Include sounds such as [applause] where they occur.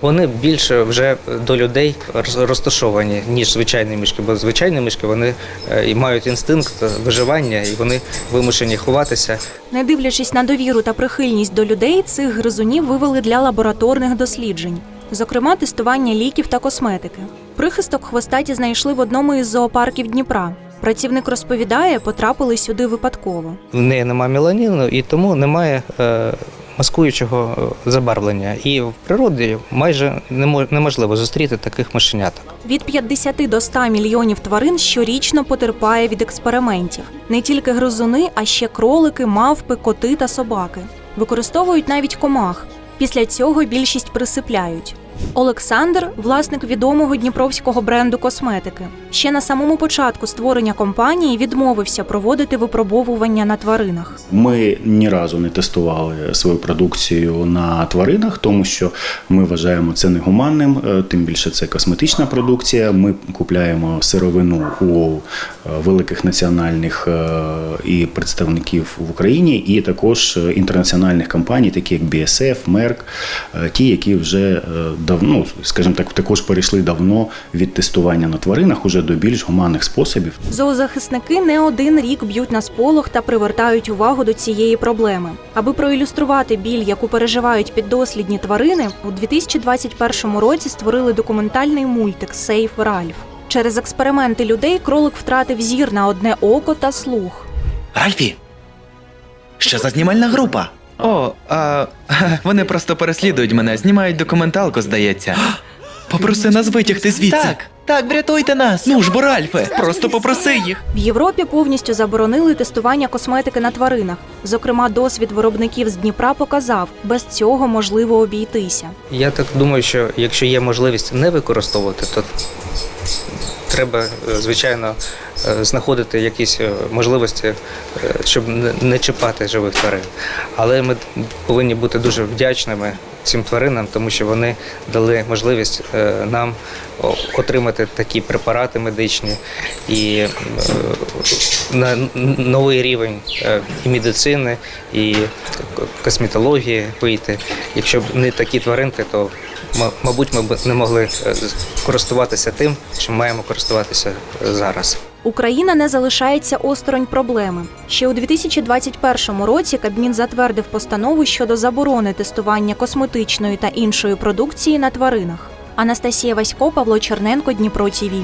Вони більше вже до людей роз- розташовані, ніж звичайні мишки, бо звичайні мишки вони е, і мають інстинкт виживання і вони вимушені ховатися. Не дивлячись на довіру та прихильність до людей, цих гризунів вивели для лабораторних досліджень, зокрема тестування ліків та косметики. Прихисток хвостаті знайшли в одному із зоопарків Дніпра. Працівник розповідає, потрапили сюди випадково. В неї немає меланіну і тому немає е, маскуючого е, забарвлення. І в природі майже немо- неможливо зустріти таких мишеняток. Від 50 до 100 мільйонів тварин щорічно потерпає від експериментів. Не тільки гризуни, а ще кролики, мавпи, коти та собаки. Використовують навіть комах. Після цього більшість присипляють. Олександр власник відомого дніпровського бренду косметики. Ще на самому початку створення компанії відмовився проводити випробовування на тваринах. Ми ні разу не тестували свою продукцію на тваринах, тому що ми вважаємо це негуманним, е, тим більше це косметична продукція. Ми купляємо сировину у е, великих національних е, і представників в Україні, і також інтернаціональних компаній, такі як BSF, Merck, ті, які вже давно, скажімо так, також перейшли давно від тестування на тваринах уже до більш гуманних способів. Зоозахисники не один рік б'ють на сполох та привертають увагу до цієї проблеми. Аби проілюструвати біль, яку переживають піддослідні тварини, у 2021 році створили документальний мультик Сейф Ральф. Через експерименти людей кролик втратив зір на одне око та слух. Ральфі! Що за знімальна група? О, а [laughs] вони просто переслідують мене, знімають документалку, здається. [gasps] Попроси нас витягти звідси. Так, так, врятуйте нас! Ну ж, бо Ральфе, просто попроси їх. В Європі повністю заборонили тестування косметики на тваринах. Зокрема, досвід виробників з Дніпра показав, без цього можливо обійтися. Я так думаю, що якщо є можливість не використовувати, то треба, е, звичайно, знаходити якісь е, можливості, е, щоб не- чіпати живих тварин. Але ми повинні бути дуже вдячними цим тваринам, тому що вони дали можливість е, нам отримати такі препарати медичні і е, на новий рівень е, і медицини, і косметології вийти. Якщо б не такі тваринки, то мабуть ми б не могли е, користуватися тим, чим маємо користуватися е, зараз. Україна не залишається осторонь проблеми. Ще у 2021 році Кабмін затвердив постанову щодо заборони тестування косметичної та іншої продукції на тваринах. Анастасія Васько, Павло Черненко, Дніпро ТІВІ.